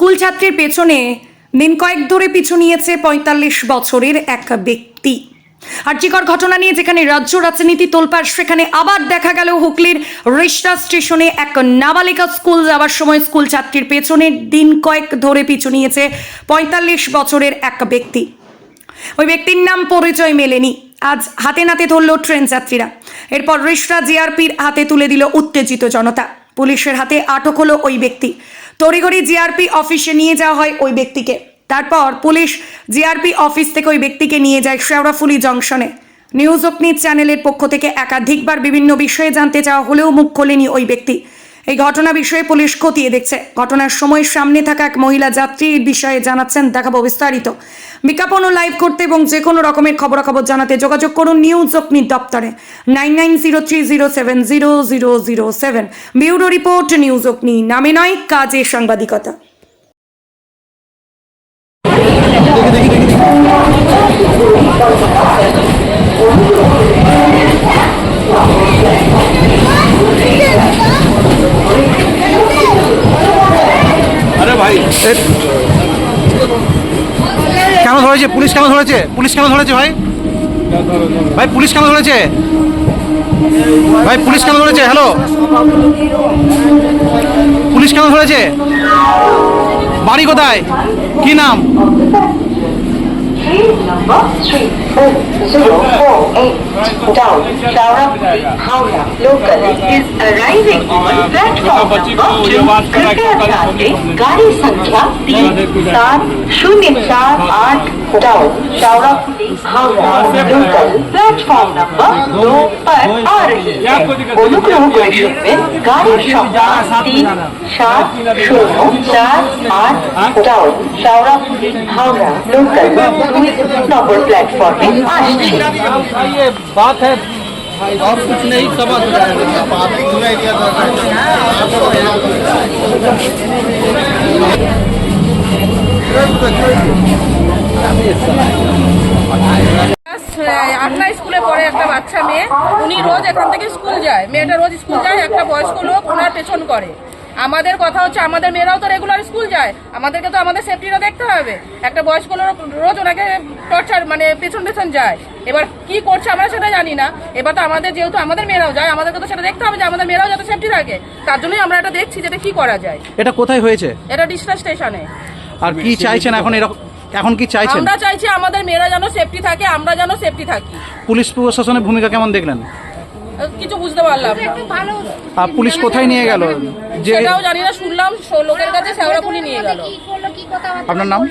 School ছাত্রীর পেছনে দিন কয়েক ধরে পিছু নিয়েছে পঁয়তাল্লিশ বছরের এক ব্যক্তি। আর আর্যিকর ঘটনা নিয়ে যেখানে রাজ্য রাজনীতি তোলপাড়, সেখানে আবার দেখা গেল হুগলির রিষ্টা স্টেশনে এক নাবালিকা স্কুল যাওয়ার সময় স্কুল ছাত্রীর পেছনে দিন কয়েক ধরে পিছু নিয়েছে পঁয়তাল্লিশ বছরের এক ব্যক্তি। ওই ব্যক্তির নাম পরিচয় মেলেনি। আজ হাতে নাতে ধরল ট্রেন যাত্রীরা। এরপর রিশরা জিআরপির হাতে তুলে দিল উত্তেজিত জনতা। পুলিশের হাতে আটক হলো ওই ব্যক্তি। তড়িঘড়ি জিআরপি অফিসে নিয়ে যাওয়া হয় ওই ব্যক্তিকে। তারপর পুলিশ জিআরপি অফিস থেকে ওই ব্যক্তিকে নিয়ে যায় শেওড়াফুলি জংশনে। নিউজ অগ্নি চ্যানেলের পক্ষ থেকে একাধিকবার বিভিন্ন বিষয়ে জানতে চাওয়া হলেও মুখ খোলেনি ওই ব্যক্তি। এই ঘটনা বিষয়ে পুলিশ খতিয়ে দেখছে। ঘটনার সময় সামনে থাকা এক মহিলা যাত্রী এই বিষয়ে জানাচ্ছেন, দেখাবো বিস্তারিত। বিজ্ঞাপন ও লাইভ করতে এবং যে কোনো রকমের খবরাখবর জানাতে যোগাযোগ করুন নিউজ অগ্নি দপ্তরে। Nine nine zero three zero seven zero zero zero seven. Bureau report, news Agni. নামে নয়, কাজে সাংবাদিকতা। আরে ধরেছে পুলিশ কেন ধরেছে? পুলিশ কেন ধরেছে ভাই? ভাই, পুলিশ কেন ধরেছে? ভাই, পুলিশ কেন ধরেছে? হ্যালো? পুলিশ কেন ধরেছে? বাড়ি কোথায়? কি নাম? number three four zero four eight down Shaurapuri, Howrah local is arriving on platform number two. कृपया ध्यान दें गाड़ी संख्या तीन सात शून्य चार आठ down Sheoraphuli Howrah local platform number दो पर आ रही है অনুগ্রহ করে শুনবেন গাড়ির সংখ্যা তিন সাত শূন্য চার আট ডাউন শাওরাপুরি হাওড়া লোকাল দুই নম্বর প্ল্যাটফর্মে আসছে ये बात है और कुछ नहीं समझ जाएगा আটনা স্কুলে পড়ে একটা বাচ্চা মেয়ে উনি রোজ এখান থেকে স্কুল যায় মেয়েটা রোজ স্কুল যায় একটা বয়স্ক লোক ওনার পেছন করে আমাদের কথা হচ্ছে আমাদের মেয়েরাও তো রেগুলার স্কুল যায়। আমাদেরকে তো আমাদের সেফটিটা দেখতে হবে। একটা বয়স্ক লোক রোজ ওনাকে টর্চার মানে পেছন পেছন যায়। এবার কি করছে আমরা সেটা জানি না। এবার তো আমাদের যেহেতু আমাদের মেয়েরাও যায় আমাদেরকে তো সেটা দেখতে হবে যে আমাদের মেয়েরাও যাতে সেফটি থাকে। তার জন্যই আমরা এটা দেখছি যেটা কি করা যায়। এটা কোথায় হয়েছে? এটা ডিস্টা স্টেশনে আর কি চাইছেন এখন এরকম এখন কি চাইছেন? আমরা চাইছি আমাদের মেয়েরা যেন সেফটি থাকে আমরা যেন সেফটি থাকি। পুলিশ প্রশাসনের ভূমিকা কেমন দেখলেন? কিছু বুঝতে পারলাম না। পুলিশ কোথায় নিয়ে গেল? যে সেটাও জানি না শুনলাম লোকের কাছে শ্যাওড়া পুলি নিয়ে গেল। আপনার নাম?